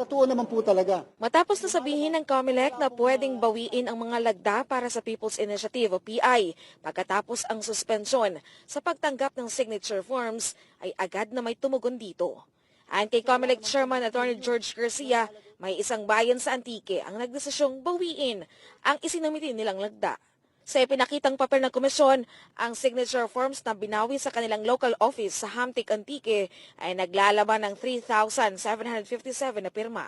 Totoo naman po talaga. Matapos na sabihin ng COMELEC na pwedeng bawiin ang mga lagda para sa People's Initiative o PI pagkatapos ang suspensyon sa pagtanggap ng signature forms ay agad na may tumugon dito. Ayon kay COMELEC Chairman Attorney George Garcia, may isang bayan sa Antique ang nagdesisyong bawiin ang isinamitin nilang lagda. Sa ipinakitang papel ng komisyon, ang signature forms na binawi sa kanilang local office sa Hamtic Antique ay naglalaman ng 3,757 na pirma.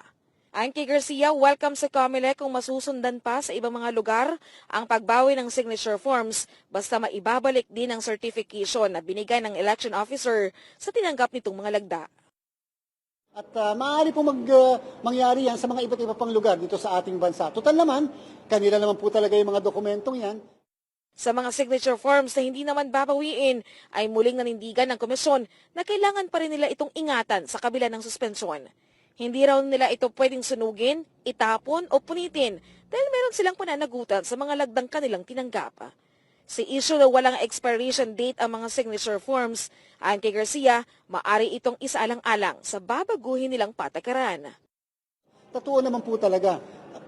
Kay Garcia, welcome sa COMELEC kung masusundan pa sa ibang mga lugar ang pagbawi ng signature forms basta maibabalik din ang certification na binigay ng election officer sa tinanggap nitong mga lagda. At ah, maaari po mag, ah, mangyari yan sa mga iba't iba pang lugar dito sa ating bansa. Total naman, kanila naman po talaga yung mga dokumentong yan. Sa mga signature forms na hindi naman babawiin ay muling nanindigan ng komisyon na kailangan pa rin nila itong ingatan sa kabila ng suspensyon. Hindi raw nila ito pwedeng sunugin, itapon o punitin dahil meron silang pananagutan sa mga lagdang kanilang tinanggap. Si issue na walang expiration date ang mga signature forms, ayon kay Garcia, maari itong isaalang-alang sa babaguhin nilang patakaran. Totoo naman po talaga.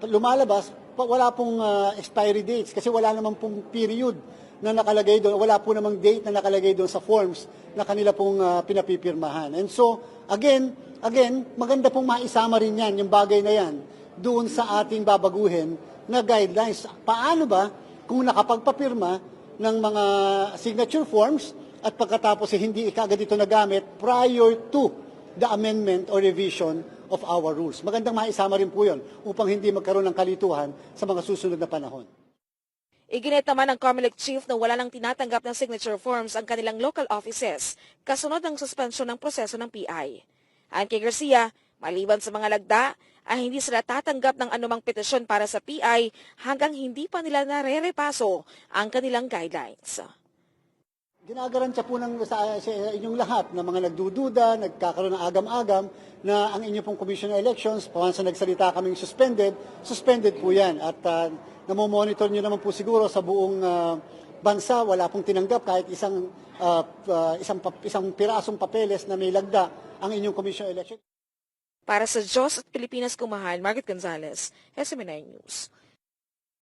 Lumalabas, wala pong ah, expiry dates kasi wala naman pong period na nakalagay doon. Wala po namang date na nakalagay doon sa forms na kanila pong ah, pinapipirmahan. And so, again, again, maganda pong maisama rin yan, yung bagay na yan, doon sa ating babaguhin na guidelines. Paano ba kung nakapagpapirma ng mga signature forms at pagkatapos eh, hindi ikagad ito nagamit prior to the amendment or revision of our rules. Magandang maisama rin po yun upang hindi magkaroon ng kalituhan sa mga susunod na panahon. Iginit naman ng COMELEC chief na wala nang tinatanggap ng signature forms ang kanilang local offices kasunod ng suspensyon ng proseso ng PI. Ayon kay Garcia, maliban sa mga lagda, ay hindi sila tatanggap ng anumang petisyon para sa PI hanggang hindi pa nila nare-repaso ang kanilang guidelines. Ginagarantiya po ng, sa, sa inyong lahat na mga nagdududa, nagkakaroon ng agam-agam na ang inyong pong Commission on Elections, na nagsalita kaming suspended, suspended po yan. At uh, namomonitor nyo naman po siguro sa buong ah, bansa, wala pong tinanggap kahit isang, ah, ah, isang, isang pirasong papeles na may lagda ang inyong Commission on Elections. Para sa Diyos at Pilipinas Kumahan, Margaret Gonzalez, SMNI News.